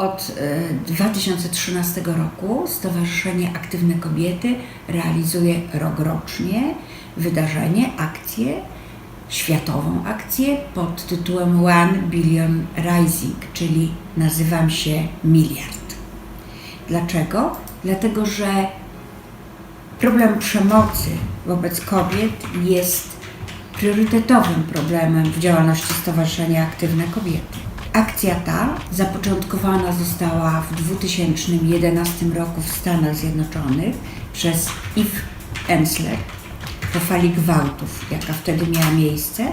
Od e, 2013 roku Stowarzyszenie Aktywne Kobiety realizuje rokrocznie wydarzenie, akcję, światową akcję pod tytułem One Billion Rising, czyli nazywam się miliard. Dlaczego? Dlatego, że problem przemocy wobec kobiet jest priorytetowym problemem w działalności Stowarzyszenia Aktywne Kobiety. Akcja ta zapoczątkowana została w 2011 roku w Stanach Zjednoczonych przez Eve Ensler po fali gwałtów, jaka wtedy miała miejsce,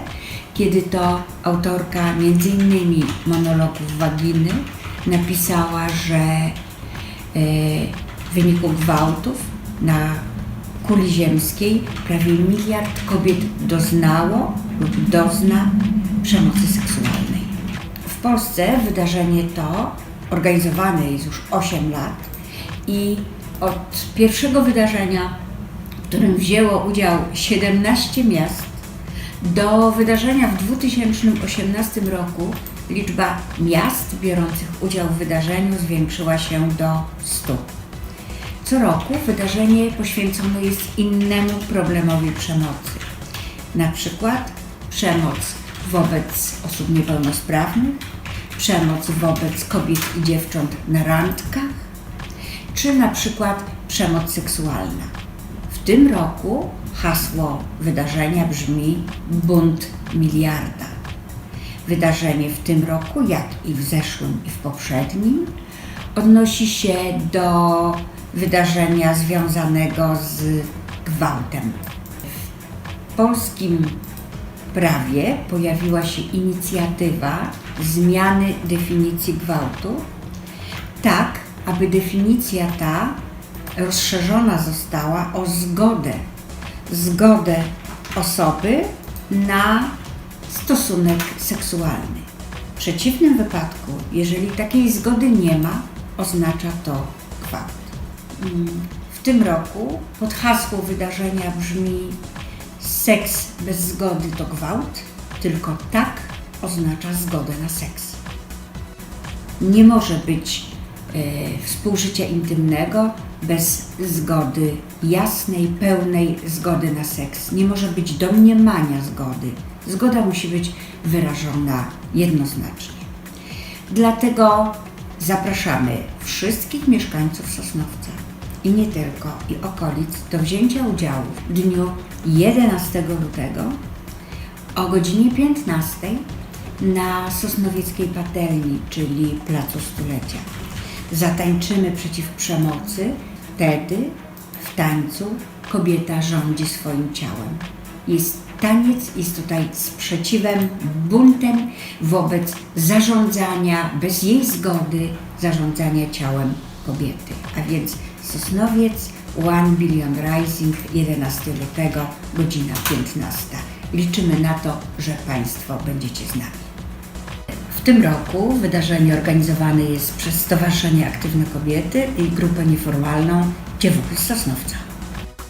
kiedy to autorka m.in. monologów Waginy napisała, że e, w wyniku gwałtów na kuli ziemskiej prawie miliard kobiet doznało lub dozna przemocy seksualnej. W Polsce wydarzenie to organizowane jest już 8 lat i od pierwszego wydarzenia, w którym wzięło udział 17 miast, do wydarzenia w 2018 roku liczba miast biorących udział w wydarzeniu zwiększyła się do 100. Co roku wydarzenie poświęcone jest innemu problemowi przemocy. Na przykład przemoc wobec osób niepełnosprawnych, przemoc wobec kobiet i dziewcząt na randkach, czy na przykład przemoc seksualna. W tym roku hasło wydarzenia brzmi Bunt Miliarda. Wydarzenie w tym roku, jak i w zeszłym i w poprzednim, odnosi się do wydarzenia związanego z gwałtem. W polskim prawie pojawiła się inicjatywa zmiany definicji gwałtu, tak aby definicja ta rozszerzona została o zgodę, zgodę osoby na stosunek seksualny. W przeciwnym wypadku, jeżeli takiej zgody nie ma, oznacza to gwałt. Mm, W tym roku pod hasło wydarzenia brzmi Seks bez zgody to gwałt, tylko tak oznacza zgodę na seks. Nie może być e, współżycia intymnego bez zgody jasnej, pełnej zgody na seks. Nie może być domniemania zgody. Zgoda musi być wyrażona jednoznacznie. Dlatego zapraszamy wszystkich mieszkańców Sosnowca i nie tylko, i okolic do wzięcia udziału w dniu 11 lutego o godzinie 15 na Sosnowieckiej Patelni, czyli Placu Stulecia. Zatańczymy przeciw przemocy, wtedy w tańcu kobieta rządzi swoim ciałem. Jest taniec, jest tutaj sprzeciwem, buntem wobec zarządzania bez jej zgody, zarządzania ciałem kobiety. A więc Sosnowiec, One Billion Rising, 11 lutego, godzina 15. Liczymy na to, że Państwo będziecie z nami. W tym roku wydarzenie organizowane jest przez Stowarzyszenie Aktywne Kobiety i grupę nieformalną Dziewuchy z Sosnowca.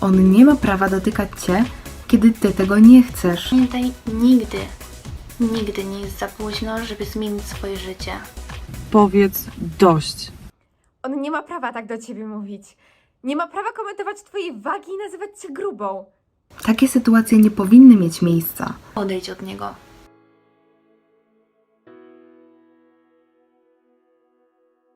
On nie ma prawa dotykać cię, kiedy ty tego nie chcesz. Pamiętaj, nigdy, nigdy nie jest za późno, żeby zmienić swoje życie. Powiedz dość. On nie ma prawa tak do ciebie mówić. Nie ma prawa komentować twojej wagi i nazywać cię grubą. Takie sytuacje nie powinny mieć miejsca. Odejdź od niego.